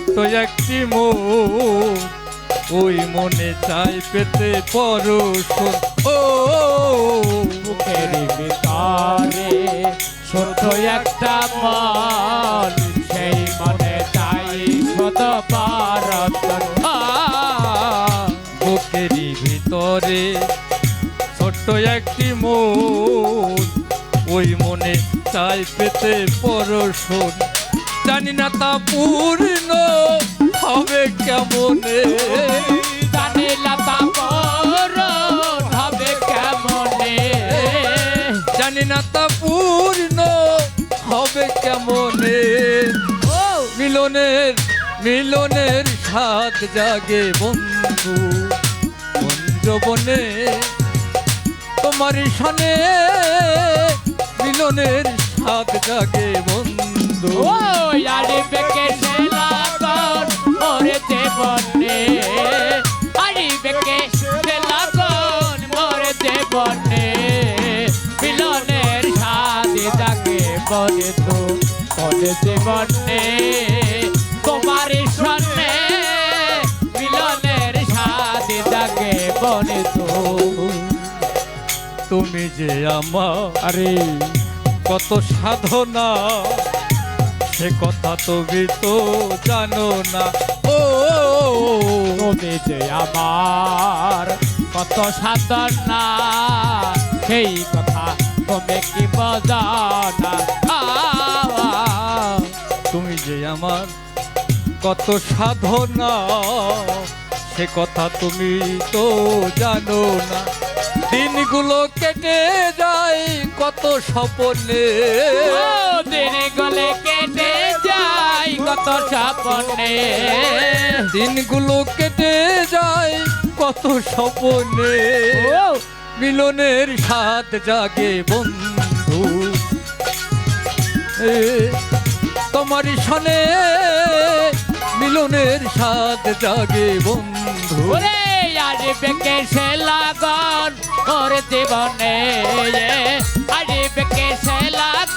ছোট্ট একটি মন ওই মনে চাই পেতে পরশুন ও ছোট একটা মন, সেই মনে চাই শত পারতন বুকেরই ভিতরে ছোট্ট একটি মন ওই মনে চাই পেতে পরশুন জানি না তা পূর্ণ হবে কেমনে? জানি পর হবে কেমনে? জানি না তা পূর্ণ হবে কেমনে? মিলনের মিলনের সাত জাগে বন্ধু। বনে, তোমার সনে মিলনের সাত জাগে বন্ধু। ও আরে বেকে সে লাগন মোরে জীবনে আরে বেকে সে লাগন মোরে জীবনে মিলনের সাথে যাকে বলে তো মোরে জীবনে তোমার সন্নে মিলনের সাথে যাকে বলে তো। তুমি যে আমার আরে কত সাধনা। সে কথা তুমি তো জানো না। ও তুমি যে আমার কত সাধনা সেই কথা তুমি কি বজানা তুমি যে আমার কত সাধনা, সে কথা তুমি তো জানো না। দিনগুলো কেটে যায় কত স্বপনে। কত সাপনে দিনগুলো কেটে যায় কত সপনে মিলনের সাথ জাগে বন্ধু। তোমার সনে মিলনের সাথ জাগে বন্ধু। আজ বেকে সে লাগন ওর জীবনে। আজ বেকে সে লাগ